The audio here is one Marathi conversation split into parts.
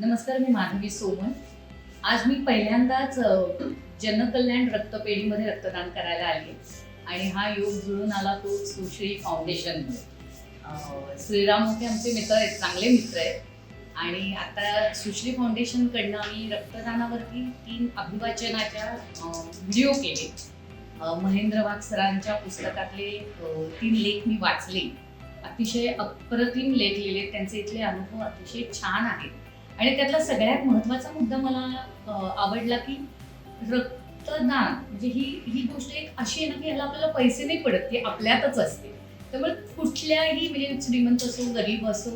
नमस्कार मी माधवी सोमन. आज मी पहिल्यांदाच जनकल्याण रक्तपेढीमध्ये रक्तदान करायला आले आणि हा योग जुळून आला तो सुश्री फाउंडेशनमुळे श्रीराम मोठे आमचे मित्र आहेत चांगले मित्र आहेत. आणि आता सुश्री फाउंडेशनकडनं आम्ही रक्तदानावरती तीन अभिवाचनाच्या व्हिडिओ केले. महेंद्र वाघ सरांच्या पुस्तकातले तीन लेख मी वाचले. अतिशय अप्रतिम लेख लिहिले. त्यांचे इथले अनुभव अतिशय छान आहेत. आणि त्यातला सगळ्यात महत्त्वाचा मुद्दा मला आवडला की रक्तदान. म्हणजे ही ही गोष्ट एक अशी आहे ना की याला आपल्याला पैसे नाही पडत ती आपल्यातच असते. त्यामुळे कुठल्याही म्हणजे श्रीमंत असो गरीब असो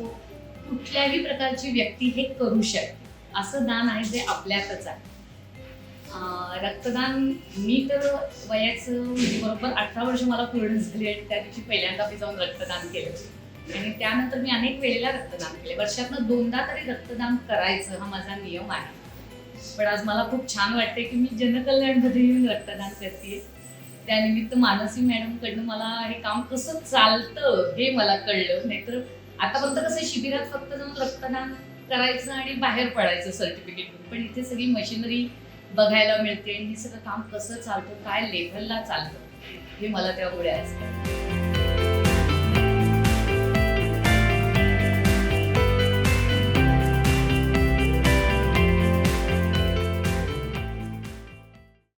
कुठल्याही प्रकारची व्यक्ती हे करू शकते. असं दान आहे जे आपल्यातच आहे. रक्तदान मी तर वयाचं म्हणजे बरोबर अठरा वर्ष मला पूर्ण झाली आणि त्या दिवशी पहिल्यांदा मी जाऊन रक्तदान केलं. आणि त्यानंतर मी अनेक वेळेला रक्तदान केले. वर्षातनं दोनदा तरी रक्तदान करायचं हा माझा नियम आहे. पण आज मला खूप छान वाटते की मी जनकल्याणमध्ये येऊन रक्तदान करते त्यानिमित्त मानसी मॅडमकडनं मला हे काम कसं चालतं हे मला कळलं. नाहीतर आतापर्यंत कसं शिबिरात फक्त जाऊन रक्तदान करायचं आणि बाहेर पडायचं सर्टिफिकेट पण इथे सगळी मशिनरी बघायला मिळते आणि हे सगळं काम कसं चालतं काय लेव्हलला चालतं हे मला त्यामुळे आज